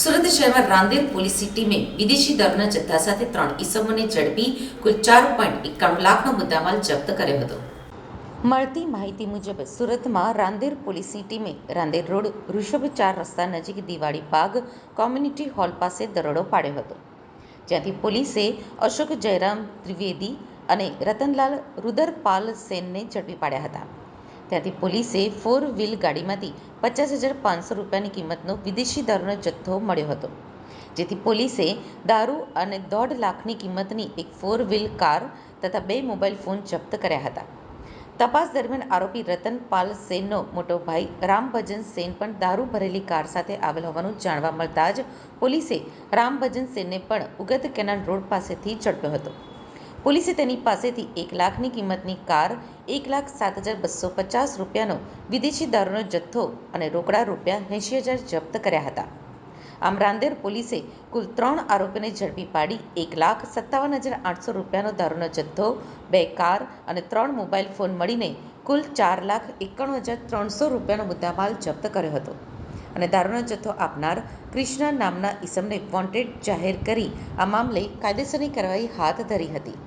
સુરત શહેરમાં રાંદેર પોલીસની ટીમે વિદેશી દારૂના જથ્થા સાથે ત્રણ ઈસમોને ઝડપી કુલ ચાર પોઈન્ટ એકાણું લાખનો મુદ્દામાલ જપ્ત કર્યો હતો. મળતી માહિતી મુજબ સુરતમાં રાંદેર પોલીસની ટીમે રાંદેર રોડ ઋષભ ચાર રસ્તા નજીક દિવાળી બાગ કોમ્યુનિટી હોલ પાસે દરોડો પાડ્યો હતો. જ્યાંથી પોલીસે અશોક જયરામ ત્રિવેદી અને રતનલાલ રુદરપાલ સેનને ઝડપી પાડ્યા હતા. ત્યાંથી પોલીસે ફોર વ્હીલ ગાડીમાંથી પચાસ હજાર પાંચસો રૂપિયાની કિંમતનો વિદેશી દારૂનો જથ્થો મળ્યો હતો. જેથી પોલીસે દારૂ અને દોઢ લાખની કિંમતની એક ફોર વ્હીલ કાર તથા બે મોબાઈલ ફોન જપ્ત કર્યા હતા. તપાસ દરમિયાન આરોપી રતનપાલ સેનનો મોટો ભાઈ રામભજન સેન પણ દારૂ ભરેલી કાર સાથે આવેલ હોવાનું જાણવા મળતા જ પોલીસે રામભજન સેનને પણ ઉગત કેનાલ રોડ પાસેથી ઝડપ્યો હતો. પોલીસે તેની પાસેથી એક લાખની કિંમતની કાર, એક લાખ સાત હજાર બસો પચાસ રૂપિયાનો વિદેશી દારૂનો જથ્થો અને રોકડા રૂપિયા એંશી હજાર જપ્ત કર્યા હતા. આમ રાંદેર પોલીસે કુલ ત્રણ આરોપીને ઝડપી પાડી એક લાખ સત્તાવન હજાર આઠસો રૂપિયાનો દારૂનો જથ્થો, બે કાર અને ત્રણ મોબાઈલ ફોન મળીને કુલ ચાર લાખ એકાણું હજાર ત્રણસો રૂપિયાનો મુદ્દામાલ જપ્ત કર્યો હતો. અને દારૂનો જથ્થો આપનાર કૃષ્ણા નામના ઈસમને વોન્ટેડ જાહેર કરી આ મામલે કાયદેસરની કાર્યવાહી હાથ ધરી હતી.